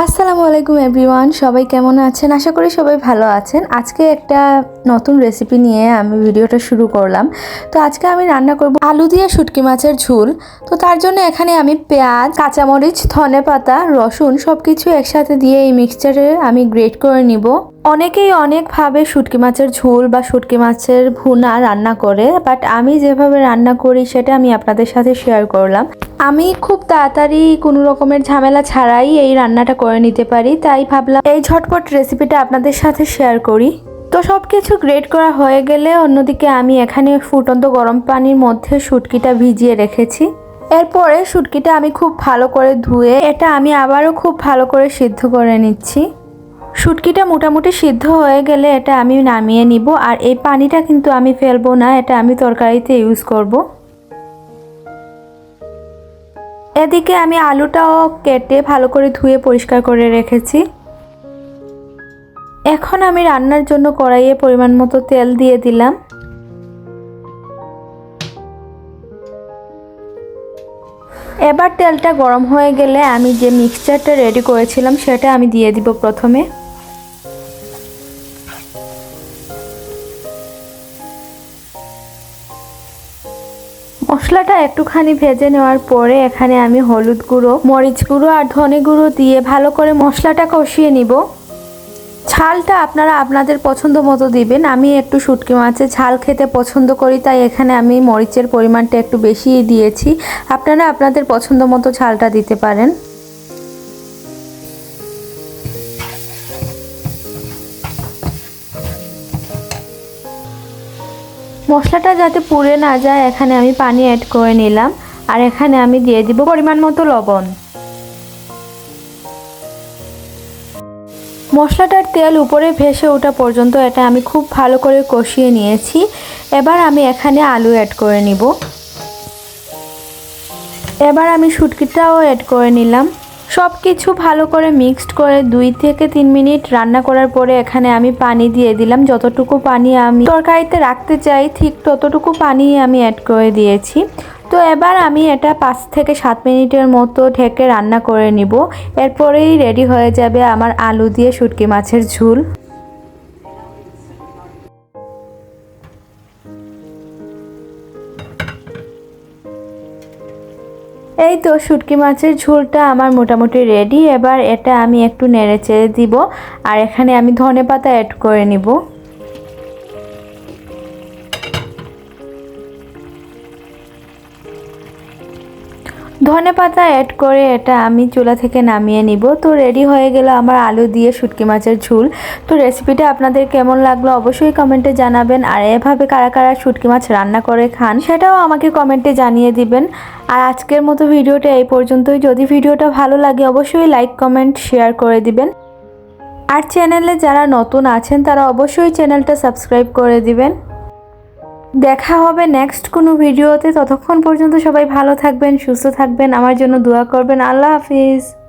আসসালামু আলাইকুম এভরিওয়ান, সবাই কেমন আছেন? আশা করি সবাই ভালো আছেন। আজকে একটা নতুন রেসিপি নিয়ে আমি ভিডিওটা শুরু করলাম। তো আজকে আমি রান্না করব আলু দিয়ে শুটকি মাছের ঝোল। তো তার জন্য এখানে আমি পেঁয়াজ, কাঁচামরিচ ধনে পাতা রসুন সব কিছু একসাথে দিয়ে এই মিক্সচারে আমি গ্রেট করে নিব। অনেকেই অনেকভাবে শুটকি মাছের ঝোল বা শুটকি মাছের ভুনা রান্না করে বাট আমি যেভাবে রান্না করি সেটা আমি আপনাদের সাথে শেয়ার করলাম। আমি খুব তাড়াতাড়ি কোনো রকমের ঝামেলা ছাড়াই এই রান্নাটা করে নিতে পারি, তাই ভাবলাম এই ঝটপট রেসিপিটা আপনাদের সাথে শেয়ার করি। তো সব কিছু গ্রেট করা হয়ে গেলে অন্যদিকে আমি এখানে ফুটন্ত গরম পানির মধ্যে শুটকিটা ভিজিয়ে রেখেছি। এরপরে শুটকিটা আমি খুব ভালো করে ধুয়ে, এটা আমি আবারও খুব ভালো করে সিদ্ধ করে নিচ্ছি। শুটকিটা মোটামুটি সিদ্ধ হয়ে গেলে এটা আমি নামিয়ে নিব আর এই পানিটা কিন্তু আমি ফেলব না, এটা আমি তরকারিতে ইউজ করব। এদিকে আমি আলুটাও কেটে ভালো করে ধুয়ে পরিষ্কার করে রেখেছি। এখন আমি রান্নার জন্য কড়াইয়ে পরিমাণ মতো তেল দিয়ে দিলাম। এবার তেলটা গরম হয়ে গেলে আমি যে মিক্সচারটা রেডি করেছিলাম সেটা আমি দিয়ে দিব প্রথমে। মশলাটা একটুখানি ভেজে নেওয়ার পরে এখানে আমি হলুদ গুঁড়ো, মরিচ গুঁড়ো আর ধনে গুঁড়ো দিয়ে ভালো করে মশলাটা কষিয়ে নিব। ঝালটা আপনারা আপনাদের পছন্দ মতো দিবেন। আমি একটু শুটকি মাছের ঝাল খেতে পছন্দ করি, তাই এখানে আমি মরিচের পরিমাণটা একটু বেশি দিয়েছি। আপনারা আপনাদের পছন্দ মতো ঝালটা দিতে পারেন। মশলাটা যাতে পুড়ে না যায়, এখানে আমি পানি অ্যাড করে নিলাম। আর এখানে আমি দিয়ে দিব পরিমাণ মতো লবণ। মশলাটার তেল উপরে ভেসে ওঠা পর্যন্ত এটা আমি খুব ভালো করে কষিয়ে নিয়েছি। এবার আমি এখানে আলু অ্যাড করে নিব। এবার আমি শুটকিটাও অ্যাড করে নিলাম। সব কিছু ভালো করে মিক্সড করে দুই থেকে তিন মিনিট রান্না করার পরে এখানে আমি পানি দিয়ে দিলাম। যতটুকু পানি আমি তরকারিতে রাখতে চাই, ঠিক ততটুকু পানি আমি অ্যাড করে দিয়েছি। তো এবার আমি এটা পাঁচ থেকে সাত মিনিটের মতো ঢেকে রান্না করে নিব। এরপরেই রেডি হয়ে যাবে আমার আলু দিয়ে শুটকি মাছের ঝুল। এই তো শুটকি মাছের ঝোলটা আমার মোটামুটি রেডি এবার এটা আমি একটু নেড়ে চেড়ে দিব, আর এখানে আমি ধনে পাতা অ্যাড করে নিব। ধনে পাতা অ্যাড করে এটা আমি চুলা থেকে নামিয়ে নিব। তো রেডি হয়ে গেল আমার আলু দিয়ে শুটকি মাছের ঝুল। তো রেসিপিটা আপনাদের কেমন লাগল অবশ্যই কমেন্টে জানাবেন। আর এভাবে কারা কারা শুটকি মাছ রান্না করে খান সেটাও আমাকে কমেন্টে জানিয়ে দিবেন। আর আজকের মতো ভিডিওটা এই পর্যন্তই। যদি ভিডিওটা ভালো লাগে অবশ্যই লাইক কমেন্ট শেয়ার করে দিবেন। আর চ্যানেলে যারা নতুন আছেন তারা অবশ্যই চ্যানেলটা সাবস্ক্রাইব করে দিবেন। দেখা হবে নেক্সট কোনো ভিডিওতে ততক্ষণ পর্যন্ত সবাই ভালো থাকবেন, সুস্থ থাকবেন। আমার জন্য দোয়া করবেন। আল্লাহ হাফিজ।